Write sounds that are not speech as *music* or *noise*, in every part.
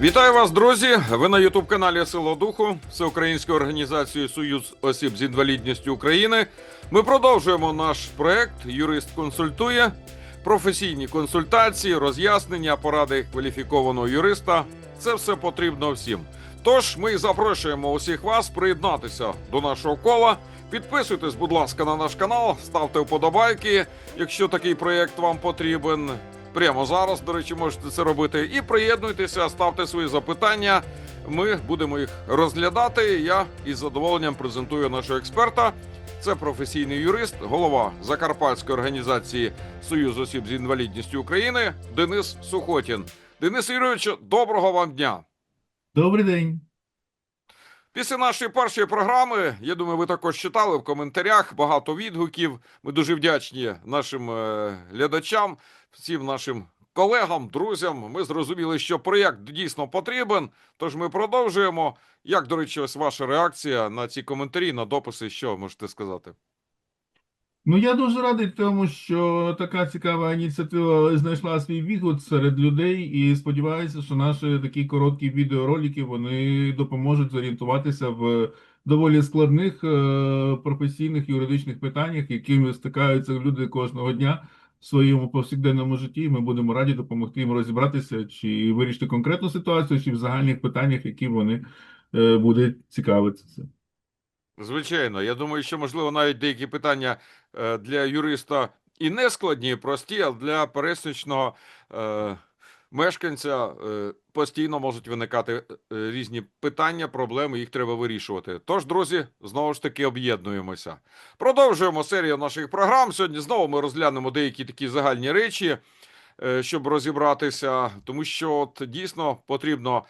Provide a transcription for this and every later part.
Вітаю вас, друзі! Ви на Ютуб каналі Сило Духу Всеукраїнської організації Союз осіб з інвалідністю України. Ми продовжуємо наш проект Юрист консультує, професійні консультації, роз'яснення, поради кваліфікованого юриста. Це все потрібно всім. Тож ми запрошуємо усіх вас приєднатися до нашого кола. Підписуйтесь, будь ласка, на наш канал, ставте вподобайки, якщо такий проєкт вам потрібен. Прямо зараз, до речі, можете це робити. І приєднуйтеся, ставте свої запитання. Ми будемо їх розглядати. Я із задоволенням презентую нашого експерта. Це професійний юрист, голова Закарпатської організації Союз осіб з інвалідністю України Денис Сухотін. Денис Юрійович, доброго вам дня! Добрий день. Після нашої першої програми, я думаю, ви також читали в коментарях багато відгуків. Ми дуже вдячні нашим е, глядачам, всім нашим колегам, друзям. Ми зрозуміли, що проєкт дійсно потрібен. Тож ми продовжуємо. Як, до речі, ось ваша реакція на ці коментарі, на дописи, що можете сказати? Ну я дуже радий тому, що така цікава ініціатива знайшла свій відгук серед людей, і сподіваюся, що наші такі короткі відеоролики вони допоможуть зорієнтуватися в доволі складних е, професійних юридичних питаннях, якими стикаються люди кожного дня в своєму повсякденному житті. Ми будемо раді допомогти їм розібратися, чи вирішити конкретну ситуацію, чи в загальних питаннях, які вони е, будуть цікавитися. Звичайно, я думаю, що можливо навіть деякі питання е, для юриста і не складні, і прості, а для пересічного е, мешканця е, постійно можуть виникати е, різні питання, проблеми, їх треба вирішувати. Тож, друзі, знову ж таки об'єднуємося. Продовжуємо серію наших програм. Сьогодні знову ми розглянемо деякі такі загальні речі, е, щоб розібратися, тому що от дійсно потрібно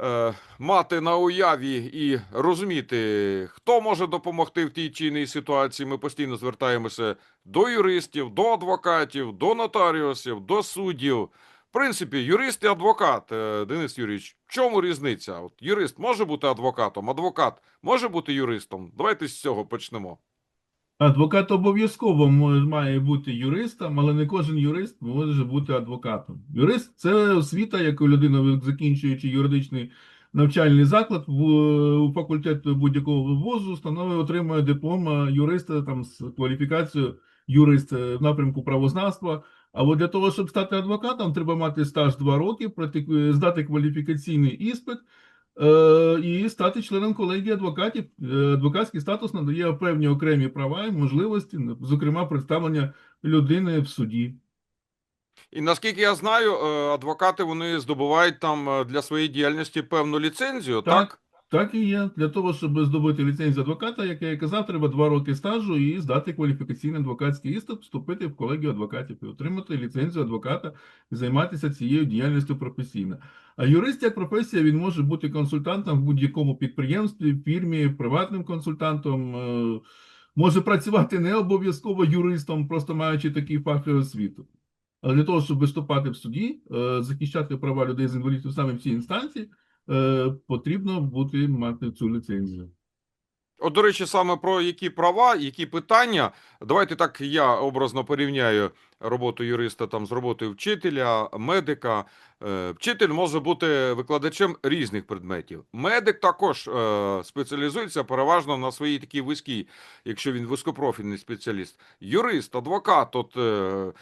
е, мати на уяві і розуміти, хто може допомогти в тій чи іншій ситуації. Ми постійно звертаємося до юристів, до адвокатів, до нотаріусів, до суддів. В принципі, юрист і адвокат, е, Денис Юрійович, в чому різниця? От юрист може бути адвокатом, адвокат може бути юристом. Давайте з цього почнемо. Адвокат обов'язково має бути юристом, але не кожен юрист може бути адвокатом. Юрист це освіта, яку людина, закінчуючи юридичний навчальний заклад у факультет будь-якого вузу, становить, отримує диплом юриста там з кваліфікацією юрист е, в напрямку правознавства. Або для того, щоб стати адвокатом, треба мати стаж 2 роки, здати кваліфікаційний іспит. Е, і стати членом колегії адвокатів. Е, Адвокатський статус надає певні окремі права і можливості, зокрема, представлення людини в суді. І наскільки я знаю, е, адвокати вони здобувають там для своєї діяльності певну ліцензію, так? Так. Так і є. Для того, щоб здобути ліцензію адвоката, як я казав, треба два роки стажу і здати кваліфікаційний адвокатський іспит, вступити в колегію адвокатів і отримати ліцензію адвоката і займатися цією діяльністю професійно. А юрист як професія він може бути консультантом в будь-якому підприємстві, фірмі, приватним консультантом. е, Може працювати не обов'язково юристом, просто маючи такий фах освіту. Але для того, щоб виступати в суді, е, захищати права людей з інвалідністю саме в цій інстанції, потрібно бути мати цю ліцензію. От, до речі, саме про які права, які питання. Давайте так я образно порівняю роботу юриста там з роботою вчителя, медика. Е, Вчитель може бути викладачем різних предметів. Медик також е, спеціалізується переважно на своїй такій вузькій, якщо він вузькопрофільний спеціаліст. Юрист, адвокат, от е, е,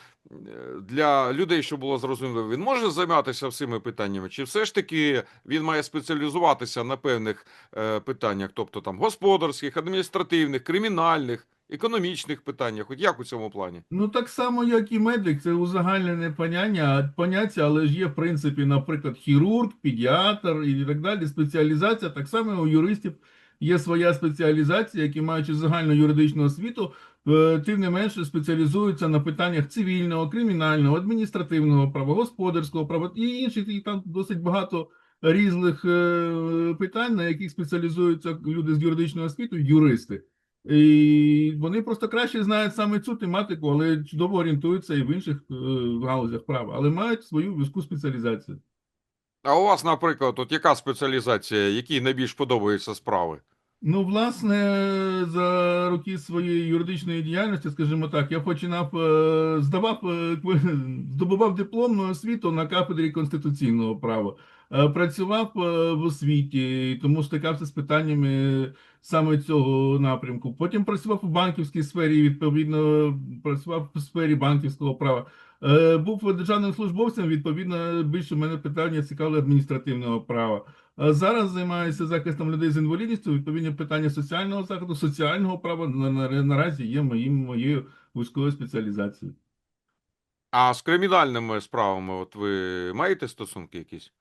для людей, щоб було зрозуміло, він може займатися всіми питаннями, чи все ж таки він має спеціалізуватися на певних е, питаннях, тобто там господарських, адміністративних, кримінальних, економічних питаннях. От як у цьому плані? Ну, так само, як і медик, це узагальнене поняття, поняття, але ж є, в принципі, наприклад, хірург, педіатр і так далі. Спеціалізація. Так само у юристів є своя спеціалізація, які маючи загальну юридичну освіту, тим не менше спеціалізуються на питаннях цивільного, кримінального, адміністративного права, господарського права і інших, і там досить багато різних е, питань, на яких спеціалізуються люди з юридичною освітою, юристи. І вони просто краще знають саме цю тематику, але чудово орієнтуються і в інших е, галузях права, але мають свою вузьку спеціалізацію. А у вас, наприклад, от яка спеціалізація, які найбільш подобаються справи? Ну, власне, за роки своєї юридичної діяльності, скажімо так, я починав е, здавав, е, здобував дипломну освіту на кафедрі конституційного права. Е, Працював в освіті, тому стикався з питаннями саме цього напрямку. Потім працював у банківській сфері, відповідно, працював у сфері банківського права. Був державним службовцем, відповідно, більше мене питання цікавили адміністративного права. Зараз займаюся захистом людей з інвалідністю. Відповідні питання соціального захисту, соціального права на, на, наразі є моїм моєю вузькою спеціалізацією. А з кримінальними справами, от ви маєте стосунки якісь?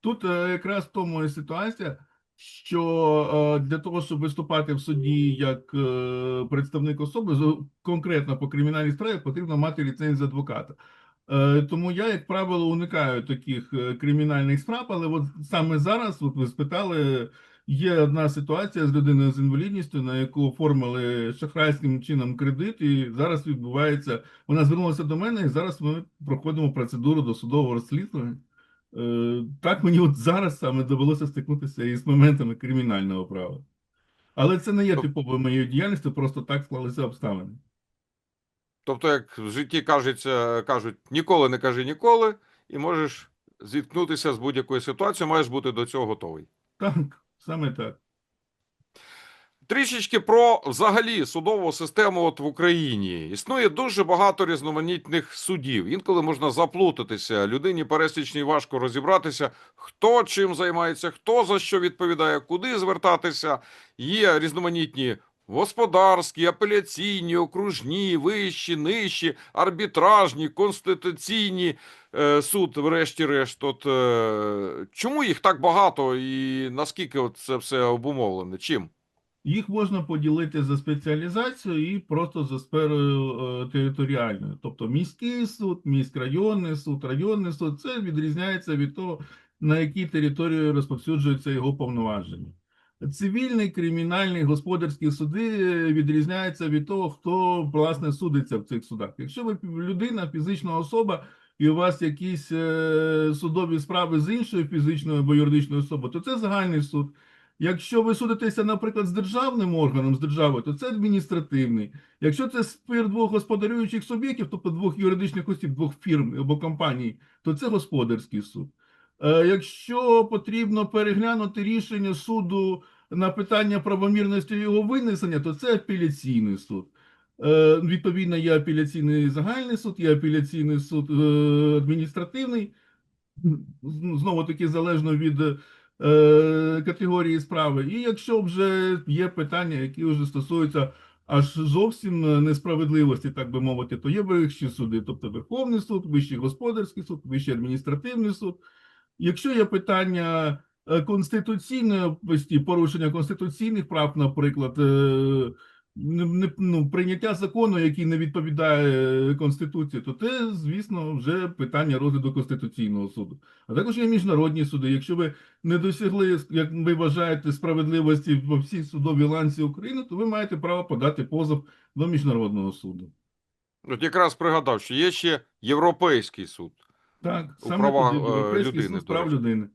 Тут е, якраз в тому і ситуація, що е, для того, щоб виступати в суді як е, представник особи, конкретно по кримінальній справі, потрібно мати ліцензію адвоката. Е, Тому я, як правило, уникаю таких е, кримінальних справ, але от саме зараз, от ви спитали, є одна ситуація з людиною з інвалідністю, на яку оформили шахрайським чином кредит, і зараз відбувається. Вона звернулася до мене, і зараз ми проходимо процедуру досудового розслідування. Е, Так мені от зараз саме довелося стикнутися із моментами кримінального права. Але це не є типовою моєю діяльністю, просто так склалися обставини. Тобто, як в житті кажеться, кажуть, ніколи не кажи ніколи, і можеш зіткнутися з будь-якою ситуацією, маєш бути до цього готовий. Так, саме так. Трішечки про взагалі судову систему от в Україні. Існує дуже багато різноманітних судів. Інколи можна заплутатися. Людині пересічній важко розібратися, хто чим займається, хто за що відповідає, куди звертатися. Є різноманітні господарські, апеляційні, окружні, вищі, нижчі, арбітражні, конституційні е, суд, врешті-решт. От, е, чому їх так багато і наскільки от це все обумовлене? Чим? Їх можна поділити за спеціалізацією і просто за сферою е, територіальною. Тобто міський суд, міськрайонний суд, районний суд це відрізняється від того, на якій території розповсюджуються його повноваження. Цивільний, кримінальний, господарські суди е, відрізняються від того, хто власне судиться в цих судах. Якщо ви людина, фізична особа, і у вас якісь е, судові справи з іншою фізичною або юридичною особою, то це загальний суд. Якщо ви судитеся, наприклад, з державним органом, з державою, то це адміністративний. Якщо це спір двох господарюючих суб'єктів, тобто двох юридичних осіб, двох фірм або компаній, то це господарський суд. Е, Якщо потрібно переглянути рішення суду на питання правомірності його винесення, то це апеляційний суд. Е, Відповідно, є апеляційний загальний суд, є апеляційний суд е, адміністративний. Знову таки залежно від категорії справи. І якщо вже є питання, які вже стосуються аж зовсім несправедливості, так би мовити, то є вищі суди, тобто Верховний суд, Вищий господарський суд, Вищий адміністративний суд. Якщо є питання е, конституційної порушення конституційних прав, наприклад, е, ну, прийняття закону, який не відповідає Конституції, то це, звісно, вже питання розгляду Конституційного суду. А також є міжнародні суди. Якщо ви не досягли, як ви вважаєте, справедливості во всій судовій ланці України, то ви маєте право подати позов до міжнародного суду. От якраз пригадав, що є ще Європейський суд. Так, У саме правах, тоді е, Європейський людини, суд прав людини.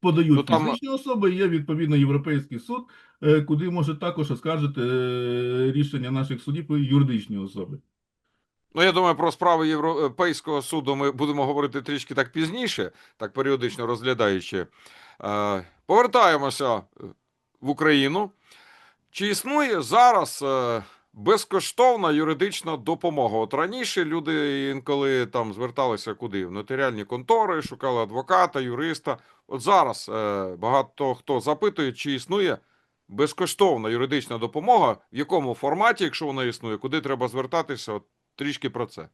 Подають Ну, там- фізичні особи, є відповідно Європейський суд, е, куди може також оскаржити е, рішення наших судів юридичні особи. Ну, я думаю, про справи Європейського суду ми будемо говорити трішки так пізніше, так періодично розглядаючи. Повертаємося в Україну. Чи існує зараз безкоштовна юридична допомога? От раніше люди інколи там зверталися куди? В нотаріальні контори, шукали адвоката, юриста. От зараз е, багато хто запитує, чи існує безкоштовна юридична допомога, в якому форматі, якщо вона існує, куди треба звертатися? От трішки про це.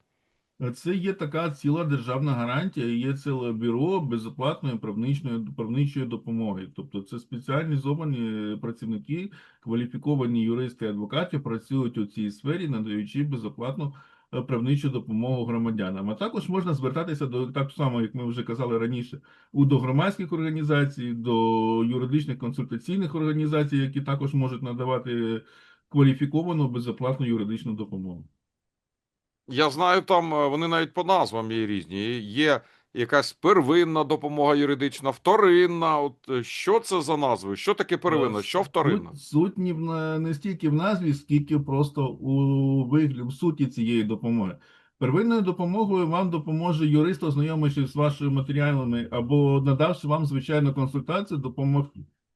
Це є така ціла державна гарантія, є ціле бюро безоплатної правничної правничої допомоги. Тобто це спеціалізовані працівники, кваліфіковані юристи і адвокати працюють у цій сфері, надаючи безоплатну е, правничу допомогу громадянам. А також можна звертатися до так само, як ми вже казали раніше, у до громадських організацій, до юридичних консультаційних організацій, які також можуть надавати кваліфіковану безоплатну юридичну допомогу. Я знаю, там е, вони навіть по назвам є різні. Є якась первинна допомога юридична, вторинна. От е, що це за назви? Що таке первинна? Що вторинна? Суть, суть не стільки в назві, скільки просто у вигляді в суті цієї допомоги. Первинною допомогою вам допоможе юрист, ознайомившись з вашими матеріалами або надавши вам звичайну консультацію, допомог,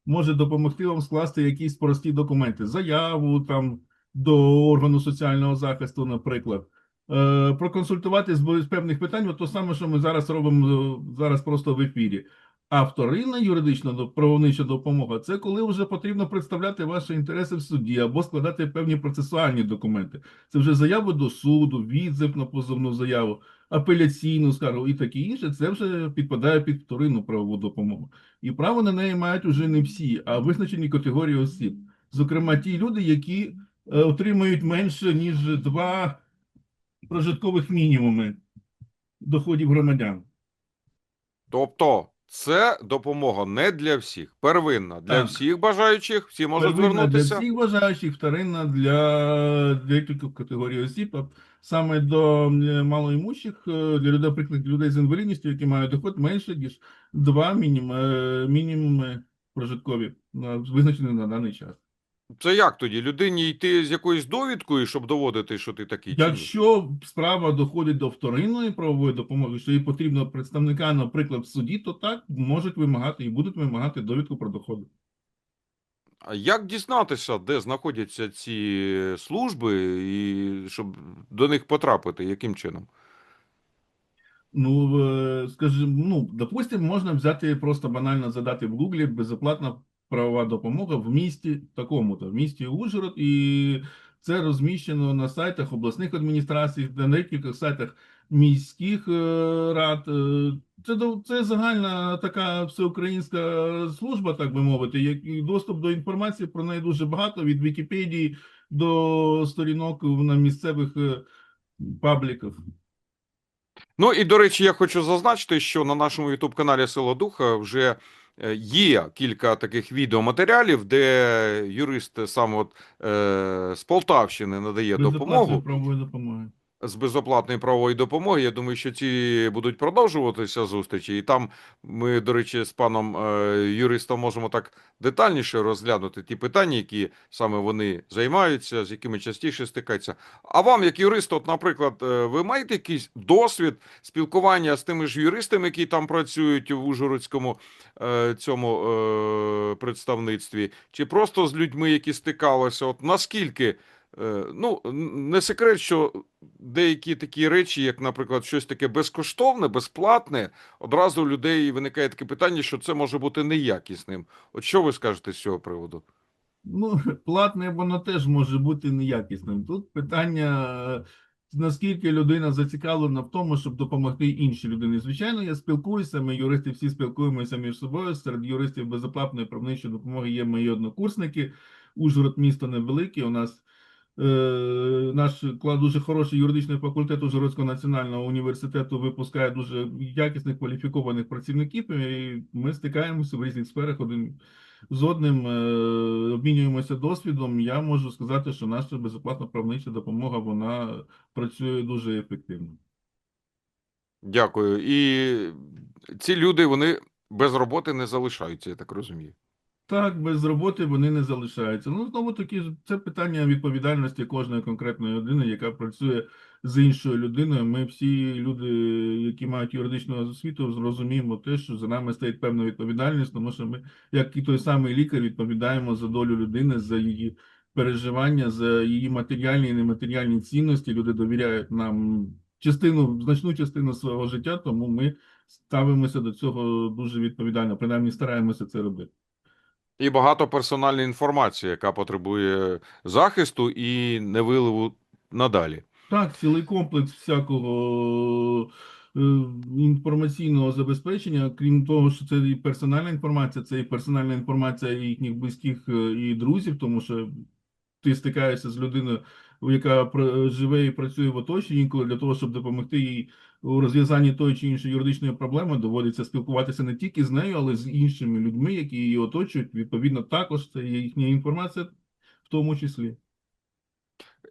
може допомогти вам скласти якісь прості документи, заяву там до органу соціального захисту, наприклад. Е, проконсультувати з певних питань, от то саме, що ми зараз робимо е, зараз просто в ефірі. А вторинна юридична правовнича допомога це коли вже потрібно представляти ваші інтереси в суді або складати певні процесуальні документи. Це вже заяви до суду, відзив на позовну заяву, апеляційну скаргу і таке інше. Це вже підпадає під вторинну правову допомогу. І право на неї мають уже не всі, а визначені категорії осіб. Зокрема, ті люди, які е, отримують менше ніж два прожиткових мінімуми доходів громадян. Тобто, це допомога не для всіх, первинна для Так. всіх бажаючих, всі можуть Первинна звернутися. для всіх бажаючих, вторинна для декількох категорій осіб, а саме до е, малоімущих, е, для людей, наприклад, людей з інвалідністю, які мають доход менше, ніж два е, мінімуми прожиткові, на- визначені на даний час. Це як тоді? Людині йти з якоюсь довідкою, щоб доводити, що ти такий? чи? Якщо справа доходить до вторинної правової допомоги, що їй потрібно представника, наприклад, в суді, то так можуть вимагати і будуть вимагати довідку про доходи. А як дізнатися, де знаходяться ці служби, і щоб до них потрапити, яким чином? Ну, е, скажімо, ну, допустим, можна взяти просто банально задати в Гуглі безоплатна правова допомога в місті такому-то, в місті Ужгород, і це розміщено на сайтах обласних адміністрацій, на декількох сайтах міських е, рад. Е, Це, це загальна така всеукраїнська служба, так би мовити, як доступ до інформації про неї дуже багато від Вікіпедії до сторінок на місцевих е, пабліках. Ну і до речі, я хочу зазначити, що на нашому Ютуб-каналі Сила Духа вже є кілька таких відеоматеріалів, де юрист сам от, е, з Полтавщини надає допомогу. правової допомоги. З безоплатної правової допомоги. Я думаю, що ці будуть продовжуватися зустрічі. І там ми, до речі, з паном е, юристом можемо так детальніше розглянути ті питання, які саме вони займаються, з якими частіше стикаються. А вам, як юрист, от, наприклад, е, ви маєте якийсь досвід спілкування з тими ж юристами, які там працюють в Ужгородському е, цьому представництві, чи просто з людьми, які стикалися? От наскільки? Ну, не секрет, що деякі такі речі, як, наприклад, щось таке безкоштовне, безплатне, одразу у людей виникає таке питання, що це може бути неякісним. От що ви скажете з цього приводу? Ну, *laughs* платне воно теж може бути неякісним. Тут питання, е, наскільки людина зацікавлена в тому, щоб допомогти іншій людині. Звичайно, я спілкуюся, ми юристи всі спілкуємося між собою. Серед юристів безоплатної правничої допомоги є мої однокурсники. Ужгород місто невелике. У нас наш кла- дуже хороший юридичний факультет Ужгородського національного університету випускає дуже якісних кваліфікованих працівників. І ми стикаємося в різних сферах один з одним, е, обмінюємося досвідом. Я можу сказати, що наша безоплатна правнича допомога вона працює дуже ефективно. Дякую. І ці люди, вони без роботи не залишаються, я так розумію. Так, без роботи вони не залишаються. Ну, знову таки, це питання відповідальності кожної конкретної людини, яка працює з іншою людиною. Ми всі люди, які мають юридичну освіту, зрозуміємо те, що за нами стоїть певна відповідальність, тому що ми, як і той самий лікар, відповідаємо за долю людини, за її переживання, за її матеріальні і нематеріальні цінності. Люди довіряють нам частину, значну частину свого життя, тому ми ставимося до цього дуже відповідально, принаймні стараємося це робити. І багато персональної інформації, яка потребує захисту і невиливу надалі. Так, цілий комплекс всякого е, інформаційного забезпечення, крім того, що це і персональна інформація, це і персональна інформація їхніх близьких е, і друзів, тому що ти стикаєшся з людиною, яка живе і працює в оточенні, інколи для того, щоб допомогти їй у розв'язанні тої чи іншої юридичної проблеми, доводиться спілкуватися не тільки з нею, але й з іншими людьми, які її оточують. Відповідно, також це є їхня інформація в тому числі.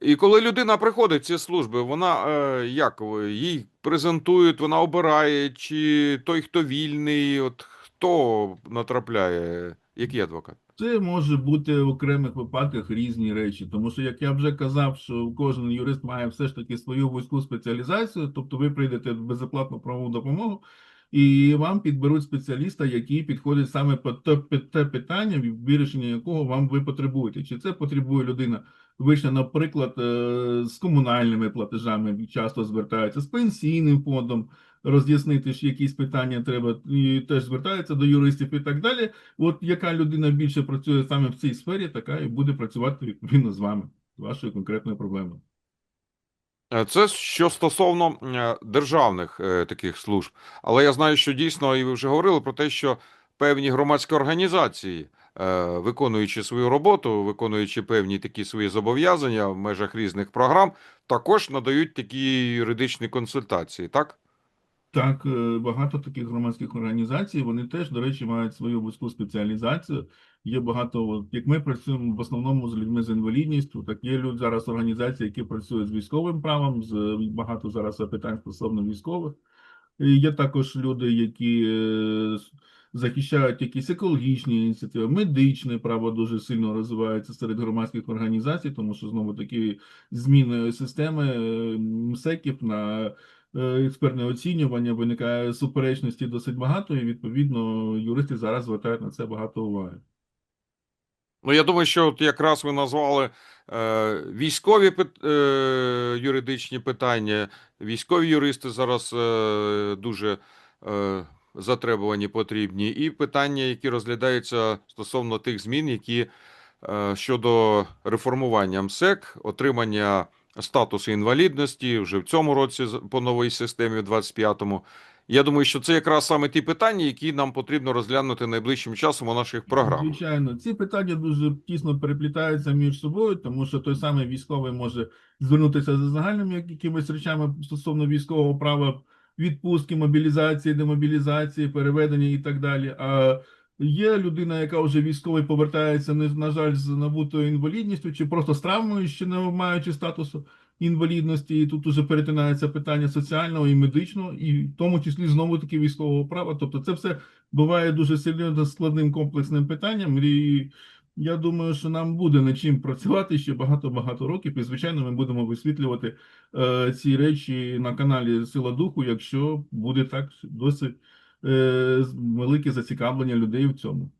І коли людина приходить ці служби, вона е, як їй презентують, вона обирає, чи той, хто вільний, от хто натрапляє, який адвокат? Це може бути в окремих випадках різні речі, тому що, як я вже казав, що кожен юрист має все ж таки свою вузьку спеціалізацію, тобто ви прийдете в безоплатну правову допомогу, і вам підберуть спеціаліста, який підходить саме під те, питання, вирішення якого вам ви потребуєте. Чи це потребує людина вийшла, наприклад, е, з комунальними платежами, часто звертаються, з пенсійним фондом, роз'яснити, що якісь питання треба, і теж звертаються до юристів і так далі. От яка людина більше працює саме в цій сфері, така і буде працювати відповідно з вами, з вашою конкретною проблемою. Е, Це що стосовно е, державних е, таких служб. Але я знаю, що дійсно, і ви вже говорили про те, що певні громадські організації, виконуючи свою роботу, виконуючи певні такі свої зобов'язання в межах різних програм, також надають такі юридичні консультації, так? Так, е, багато таких громадських організацій, вони теж, до речі, мають свою вузьку спеціалізацію. Є багато, як ми працюємо в основному з людьми з інвалідністю, так є люди зараз організації, які працюють з військовим правом, з багато зараз питань стосовно військових. І Є також люди, які е, захищають якісь екологічні ініціативи, медичне право дуже сильно розвивається серед громадських організацій, тому що знову таки зміни системи е, МСЕКів на е, експертне оцінювання виникає суперечності досить багато, і відповідно юристи зараз звертають на це багато уваги. Ну, я думаю, що от якраз ви назвали е, військові е, юридичні питання. Військові юристи зараз е, дуже е, затребувані, потрібні, і питання, які розглядаються стосовно тих змін, які е, щодо реформування МСЕК, отримання статусу інвалідності вже в цьому році по новій системі, в 25-му. Я думаю, що це якраз саме ті питання, які нам потрібно розглянути найближчим часом у наших програмах. Звичайно, ці питання дуже тісно переплітаються між собою, тому що той самий військовий може звернутися за загальними якимись речами стосовно військового права, відпустки, мобілізації, демобілізації, переведення і так далі. А є людина, яка вже військовий повертається, на жаль, з набутою інвалідністю, чи просто з травмою, ще не маючи статусу інвалідності, і тут уже перетинається питання соціального і медичного, і в тому числі знову таки військового права. Тобто, це все буває дуже серйозно складним комплексним питанням. І я думаю, що нам буде над чим працювати ще багато-багато років. І, звичайно, ми будемо висвітлювати е, ці речі на каналі Сила Духу, якщо буде так досить велике зацікавлення людей в цьому.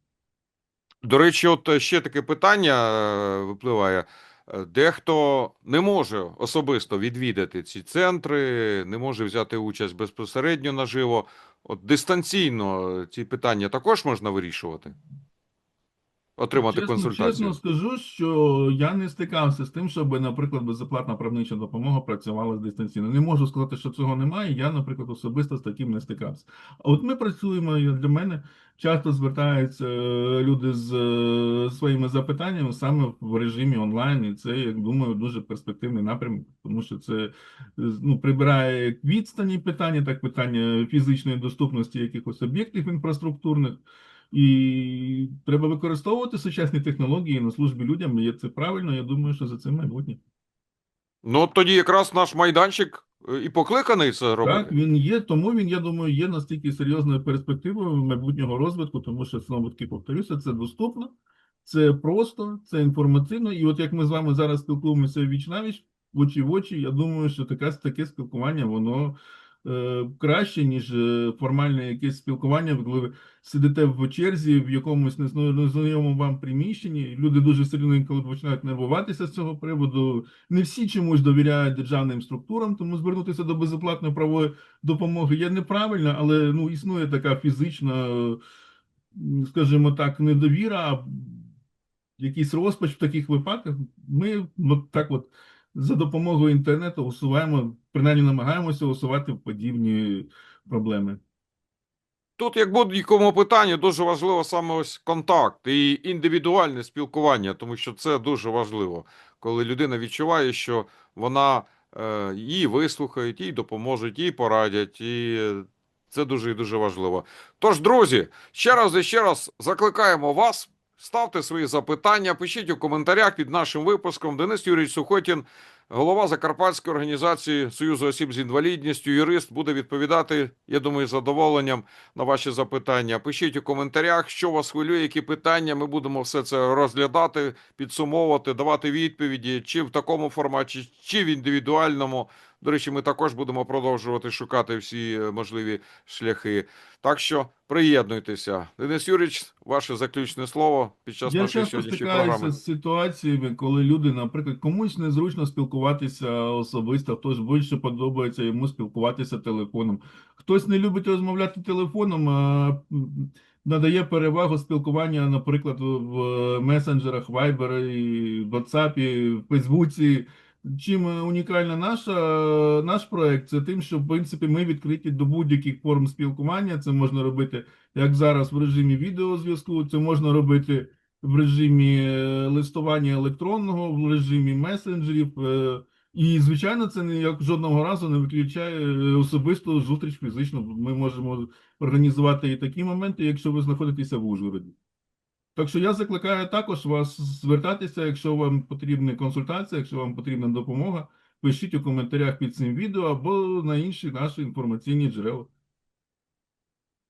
До речі, от е, ще таке питання е, випливає. Е, Дехто не може особисто відвідати ці центри, не може взяти участь безпосередньо наживо. От дистанційно е, ці питання також можна вирішувати? Отримати чесно, консультацію. Чесно скажу, що я не стикався з тим, щоб, наприклад, безоплатна правнича допомога працювала дистанційно. Не можу сказати, що цього немає. Я, наприклад, особисто з таким не стикався. А от ми працюємо для мене. Часто звертаються е, люди з е, своїми запитаннями саме в режимі онлайн, і це, я думаю, дуже перспективний напрямок, тому що це е, ну, прибирає як відстані питання, так питання фізичної доступності якихось об'єктів інфраструктурних. І треба використовувати сучасні технології на службі людям. І це правильно. Я думаю, що за цим майбутнє. Ну, от тоді якраз наш майданчик е, і покликаний це робити. Так, він є, тому він, я думаю, є настільки серйозною перспективою майбутнього розвитку, тому що знову таки повторюся, це доступно, це просто, це інформативно. І от як ми з вами зараз спілкуємося віч навіч, очі в очі, я думаю, що таке, таке спілкування, воно краще, ніж е, формальне якесь спілкування, коли ви сидите в черзі в якомусь незна- незнайомому вам приміщенні. Люди дуже сильно інколи починають нервуватися з цього приводу. Не всі чомусь довіряють державним структурам, тому звернутися до безоплатної правової допомоги є неправильно, але ну існує така фізична, скажімо так, недовіра, якийсь розпач в таких випадках. Ми от так от за допомогою інтернету усуваємо, принаймні намагаємося усувати подібні проблеми. Тут, як будь-якому питанні, дуже важливо саме ось контакт і індивідуальне спілкування, тому що це дуже важливо, коли людина відчуває, що вона е, її вислухають, їй допоможуть, їй порадять, і це дуже і дуже важливо. Тож, друзі, ще раз і ще раз закликаємо вас. Ставте свої запитання, пишіть у коментарях під нашим випуском. Денис Юрійович Сухотін голова Закарпатської організації Союзу осіб з інвалідністю, юрист, буде відповідати, я думаю, з задоволенням на ваші запитання. Пишіть у коментарях, що вас хвилює, які питання. Ми будемо все це розглядати, підсумовувати, давати відповіді, чи в такому форматі, чи в індивідуальному. До речі, ми також будемо продовжувати шукати всі е, можливі шляхи. Так що приєднуйтеся. Денис Юрійович, ваше заключне слово під час Я нашої часто сьогоднішньої стикаюся з ситуаціями, коли люди, наприклад, комусь незручно спілкуватися особисто, хтось більше подобається йому спілкуватися телефоном. Хтось не любить розмовляти телефоном, а надає перевагу спілкування, наприклад, в месенджерах Viber, і WhatsApp, і Фейсбуці. Чим унікальна наша, наш проект, це тим, що в принципі ми відкриті до будь-яких форм спілкування. Це можна робити як зараз в режимі відеозв'язку, це можна робити в режимі е, листування електронного, в режимі месенджерів. е, І, звичайно, це ніяк жодного разу не виключає е, особисту зустріч фізично. Ми можемо організувати і такі моменти, якщо ви знаходитеся в Ужгороді. Так що я закликаю також вас звертатися, якщо вам потрібна консультація, якщо вам потрібна допомога, пишіть у коментарях під цим відео або на інші наші інформаційні джерела.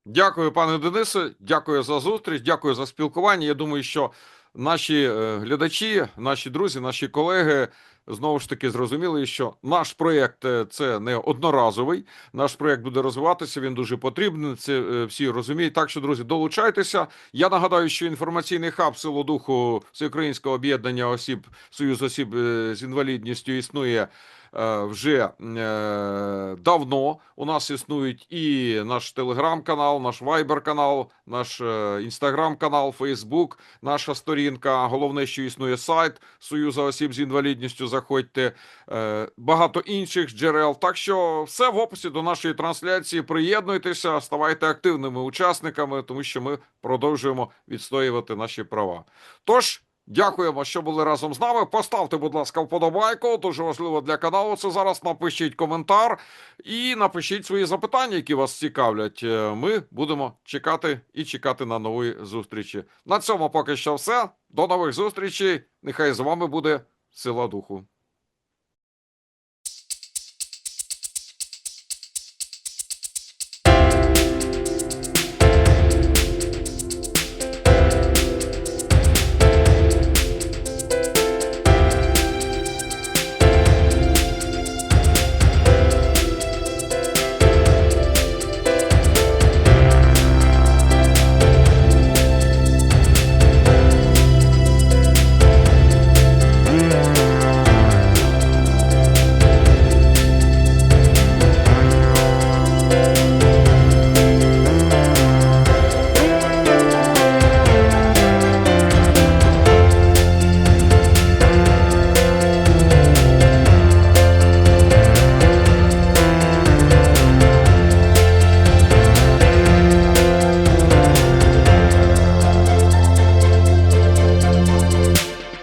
Дякую, пане Денисе. Дякую за зустріч. Дякую за спілкування. Я думаю, що наші е, глядачі, наші друзі, наші колеги знову ж таки зрозуміли, що наш проєкт е, це не одноразовий. Наш проєкт буде розвиватися. Він дуже потрібний. Це е, всі розуміють. Так що, друзі, долучайтеся. Я нагадаю, що інформаційний хаб силу духу Всеукраїнського об'єднання осіб Союз осіб з інвалідністю існує вже е, давно. У нас існують і наш телеграм-канал, наш вайбер-канал, наш е, інстаграм-канал, Фейсбук, наша сторінка. Головне, що існує сайт Союзу осіб з інвалідністю. Заходьте е, багато інших джерел. Так що все в описі до нашої трансляції. Приєднуйтеся, ставайте активними учасниками, тому що ми продовжуємо відстоювати наші права. Тож. Дякуємо, що були разом з нами. Поставте, будь ласка, вподобайку. Дуже важливо для каналу. Це зараз напишіть коментар і напишіть свої запитання, які вас цікавлять. Е, Ми будемо чекати і чекати на нові зустрічі. На цьому поки що все. До нових зустрічей. Нехай з вами буде сила духу.